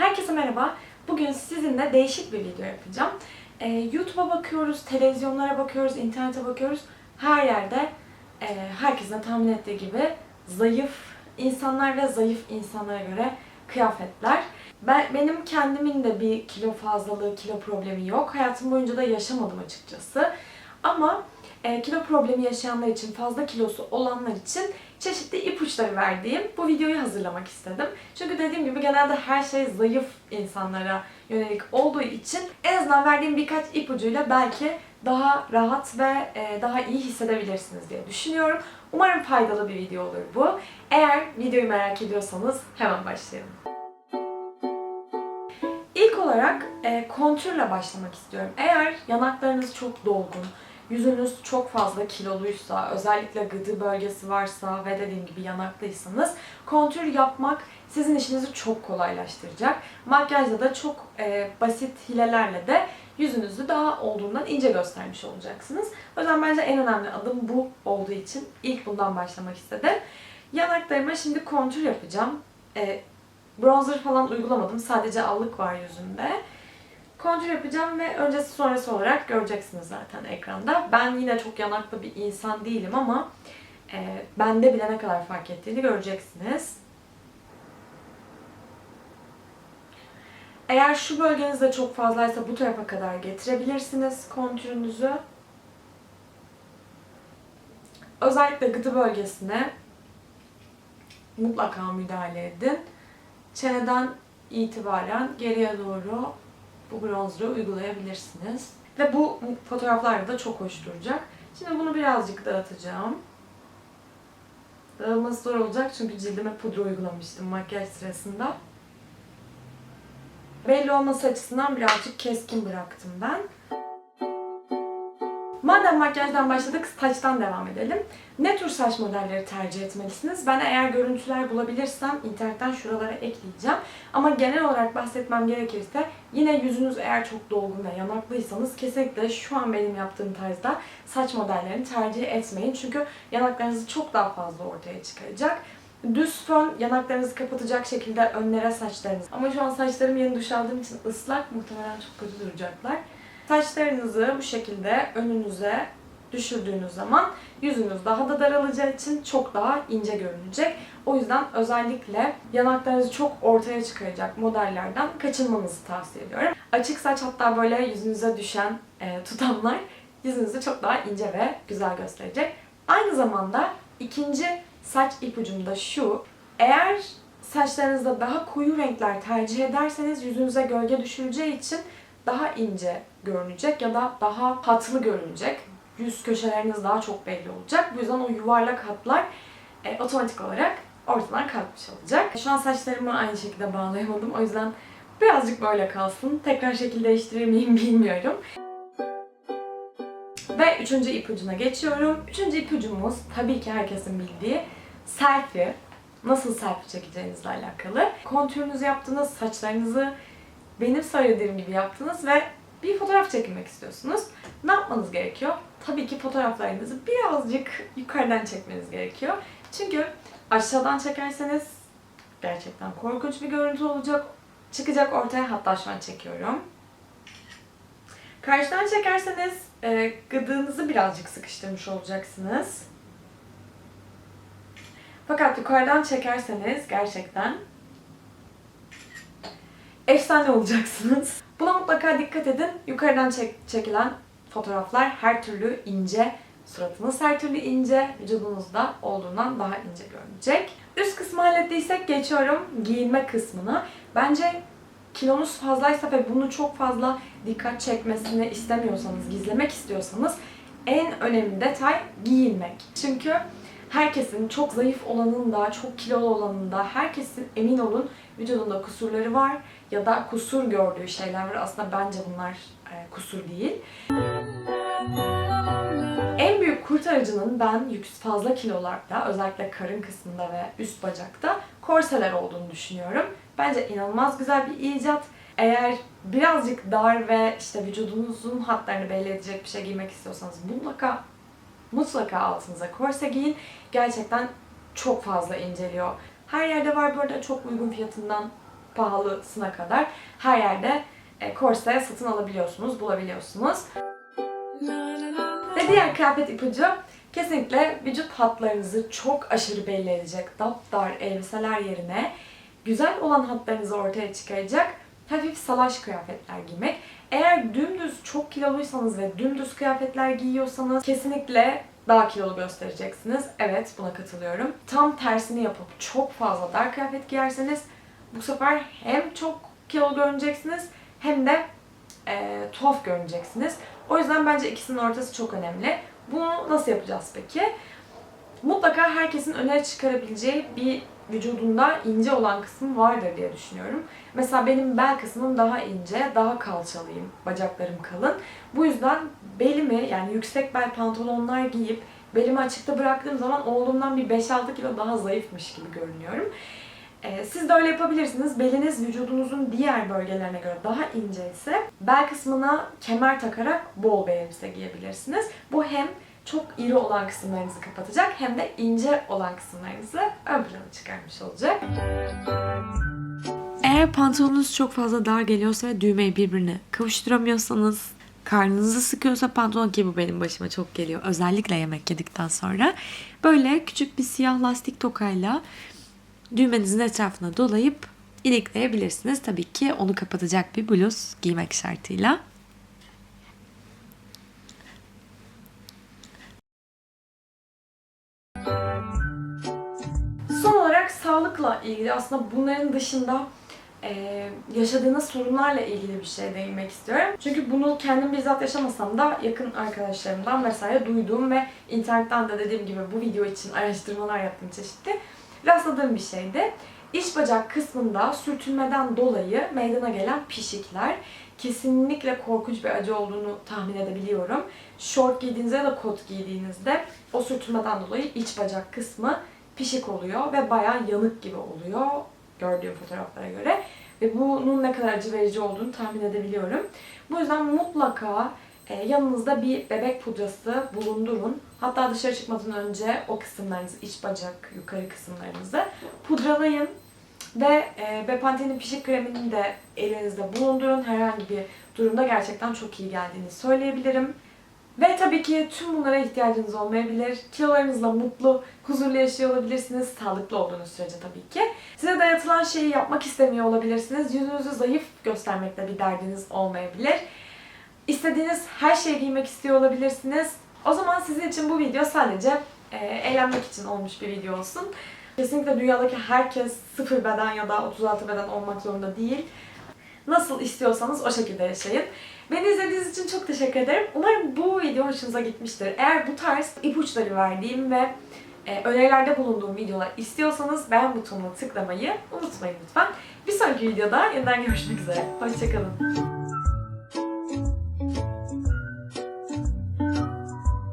Herkese merhaba. Bugün sizinle değişik bir video yapacağım. Ee, YouTube'a bakıyoruz, televizyonlara bakıyoruz, internete bakıyoruz. Her yerde e, herkesin tahmin ettiği gibi zayıf insanlar ve zayıf insanlara göre kıyafetler. Ben, benim kendimin de bir kilo fazlalığı, kilo problemi yok. Hayatım boyunca da yaşamadım açıkçası. Ama e, kilo problemi yaşayanlar için, fazla kilosu olanlar için çeşitli ipuçları verdiğim bu videoyu hazırlamak istedim. Çünkü dediğim gibi genelde her şey zayıf insanlara yönelik olduğu için en azından verdiğim birkaç ipucuyla belki daha rahat ve e, daha iyi hissedebilirsiniz diye düşünüyorum. Umarım faydalı bir video olur bu. Eğer videoyu merak ediyorsanız hemen başlayalım. İlk olarak e, kontürle başlamak istiyorum. Eğer yanaklarınız çok dolgun, yüzünüz çok fazla kiloluysa, özellikle gıdı bölgesi varsa ve dediğim gibi yanaklıysanız kontür yapmak sizin işinizi çok kolaylaştıracak. Makyajda da çok e, basit hilelerle de yüzünüzü daha olduğundan ince göstermiş olacaksınız. O yüzden bence en önemli adım bu olduğu için ilk bundan başlamak istedim. Yanaklarıma şimdi kontür yapacağım. E, bronzer falan uygulamadım. Sadece allık var yüzümde. Kontür yapacağım ve öncesi sonrası olarak göreceksiniz zaten ekranda. Ben yine çok yanaklı bir insan değilim ama e, bende bile ne kadar fark ettiğini göreceksiniz. Eğer şu bölgenizde çok fazlaysa bu tarafa kadar getirebilirsiniz kontürünüzü. Özellikle gıdı bölgesine mutlaka müdahale edin. Çeneden itibaren geriye doğru bu bronzer'ı uygulayabilirsiniz. Ve bu fotoğraflarda da çok hoş duracak. Şimdi bunu birazcık dağıtacağım. Dağılması zor olacak çünkü cildime pudra uygulamıştım makyaj sırasında. Belli olması açısından birazcık keskin bıraktım ben. Madem makyajdan başladık, saçtan devam edelim. Ne tür saç modelleri tercih etmelisiniz? Ben eğer görüntüler bulabilirsem internetten şuralara ekleyeceğim. Ama genel olarak bahsetmem gerekirse yine yüzünüz eğer çok dolgun ve yanaklıysanız kesinlikle şu an benim yaptığım tarzda saç modellerini tercih etmeyin. Çünkü yanaklarınızı çok daha fazla ortaya çıkaracak. Düz fön yanaklarınızı kapatacak şekilde önlere saçlarınız. Ama şu an saçlarım yeni duş aldığım için ıslak muhtemelen çok kötü duracaklar. Saçlarınızı bu şekilde önünüze düşürdüğünüz zaman yüzünüz daha da daralacağı için çok daha ince görünecek. O yüzden özellikle yanaklarınızı çok ortaya çıkaracak modellerden kaçınmanızı tavsiye ediyorum. Açık saç hatta böyle yüzünüze düşen e, tutamlar yüzünüzü çok daha ince ve güzel gösterecek. Aynı zamanda ikinci saç ipucum da şu. Eğer saçlarınızda daha koyu renkler tercih ederseniz yüzünüze gölge düşüreceği için daha ince görünecek ya da daha hatlı görünecek. Yüz köşeleriniz daha çok belli olacak. Bu yüzden o yuvarlak hatlar e, otomatik olarak ortadan kalkmış olacak. Şu an saçlarımı aynı şekilde bağlayamadım. O yüzden birazcık böyle kalsın. Tekrar şekil değiştirir miyim bilmiyorum. Ve üçüncü ipucuna geçiyorum. Üçüncü ipucumuz tabii ki herkesin bildiği selfie. Nasıl selfie çekeceğinizle alakalı. Kontürünüzü yaptınız, saçlarınızı benim söylediğim gibi yaptınız ve bir fotoğraf çekmek istiyorsunuz. Ne yapmanız gerekiyor? Tabii ki fotoğraflarınızı birazcık yukarıdan çekmeniz gerekiyor. Çünkü aşağıdan çekerseniz gerçekten korkunç bir görüntü olacak. Çıkacak ortaya hatta şu an çekiyorum. Karşıdan çekerseniz e, gıdığınızı birazcık sıkıştırmış olacaksınız. Fakat yukarıdan çekerseniz gerçekten efsane olacaksınız. Buna mutlaka dikkat edin. Yukarıdan çek- çekilen fotoğraflar her türlü ince, suratınız her türlü ince, vücudunuzda olduğundan daha ince görünecek. Üst kısmı hallettiysek geçiyorum giyinme kısmına. Bence kilonuz fazlaysa ve bunu çok fazla dikkat çekmesini istemiyorsanız, gizlemek istiyorsanız en önemli detay giyinmek. Çünkü herkesin çok zayıf olanın da, çok kilolu olanın da herkesin emin olun vücudunda kusurları var ya da kusur gördüğü şeyler var. Aslında bence bunlar e, kusur değil. En büyük kurtarıcının ben yük fazla kilolarda, özellikle karın kısmında ve üst bacakta korseler olduğunu düşünüyorum. Bence inanılmaz güzel bir icat. Eğer birazcık dar ve işte vücudunuzun hatlarını belli edecek bir şey giymek istiyorsanız mutlaka mutlaka altınıza korse giyin. Gerçekten çok fazla inceliyor. Her yerde var bu arada çok uygun fiyatından pahalısına kadar her yerde e, korse satın alabiliyorsunuz, bulabiliyorsunuz. Ve diğer kıyafet ipucu kesinlikle vücut hatlarınızı çok aşırı belli edecek dar elbiseler yerine güzel olan hatlarınızı ortaya çıkaracak hafif salaş kıyafetler giymek. Eğer dümdüz çok kiloluysanız ve dümdüz kıyafetler giyiyorsanız kesinlikle daha kilolu göstereceksiniz. Evet buna katılıyorum. Tam tersini yapıp çok fazla dar kıyafet giyerseniz bu sefer hem çok kilolu görüneceksiniz hem de e, tuhaf görüneceksiniz. O yüzden bence ikisinin ortası çok önemli. Bunu nasıl yapacağız peki? Mutlaka herkesin öne çıkarabileceği bir vücudunda ince olan kısmı vardır diye düşünüyorum. Mesela benim bel kısmım daha ince, daha kalçalıyım, bacaklarım kalın. Bu yüzden belimi yani yüksek bel pantolonlar giyip belimi açıkta bıraktığım zaman oğlumdan bir 5-6 kilo daha zayıfmış gibi görünüyorum. Ee, siz de öyle yapabilirsiniz. Beliniz vücudunuzun diğer bölgelerine göre daha ince ise bel kısmına kemer takarak bol bir elbise giyebilirsiniz. Bu hem çok iri olan kısımlarınızı kapatacak hem de ince olan kısımlarınızı ön plana çıkarmış olacak. Eğer pantolonunuz çok fazla dar geliyorsa ve düğmeyi birbirine kavuşturamıyorsanız, karnınızı sıkıyorsa pantolon ki bu benim başıma çok geliyor. Özellikle yemek yedikten sonra. Böyle küçük bir siyah lastik tokayla düğmenizin etrafına dolayıp ilikleyebilirsiniz. Tabii ki onu kapatacak bir bluz giymek şartıyla. İlgili aslında bunların dışında e, yaşadığınız sorunlarla ilgili bir şey değinmek istiyorum. Çünkü bunu kendim bizzat yaşamasam da yakın arkadaşlarımdan vesaire duyduğum ve internetten de dediğim gibi bu video için araştırmalar yaptığım çeşitli rastladığım bir şeydi. İç bacak kısmında sürtünmeden dolayı meydana gelen pişikler kesinlikle korkunç bir acı olduğunu tahmin edebiliyorum. Şort giydiğinizde ya da kot giydiğinizde o sürtünmeden dolayı iç bacak kısmı pişik oluyor ve bayağı yanık gibi oluyor gördüğüm fotoğraflara göre. Ve bunun ne kadar acı verici olduğunu tahmin edebiliyorum. Bu yüzden mutlaka e, yanınızda bir bebek pudrası bulundurun. Hatta dışarı çıkmadan önce o kısımlarınızı, iç bacak, yukarı kısımlarınızı pudralayın. Ve e, pişik kremini de elinizde bulundurun. Herhangi bir durumda gerçekten çok iyi geldiğini söyleyebilirim. Ve tabii ki tüm bunlara ihtiyacınız olmayabilir. Kilolarınızla mutlu, huzurlu yaşıyor olabilirsiniz. Sağlıklı olduğunuz sürece tabii ki. Size dayatılan şeyi yapmak istemiyor olabilirsiniz. Yüzünüzü zayıf göstermekle bir derdiniz olmayabilir. İstediğiniz her şeyi giymek istiyor olabilirsiniz. O zaman sizin için bu video sadece e, eğlenmek için olmuş bir video olsun. Kesinlikle dünyadaki herkes sıfır beden ya da 36 beden olmak zorunda değil. Nasıl istiyorsanız o şekilde yaşayın. Beni izlediğiniz için çok teşekkür ederim. Umarım bu video hoşunuza gitmiştir. Eğer bu tarz ipuçları verdiğim ve e, önerilerde bulunduğum videolar istiyorsanız beğen butonuna tıklamayı unutmayın lütfen. Bir sonraki videoda yeniden görüşmek üzere. Hoşçakalın.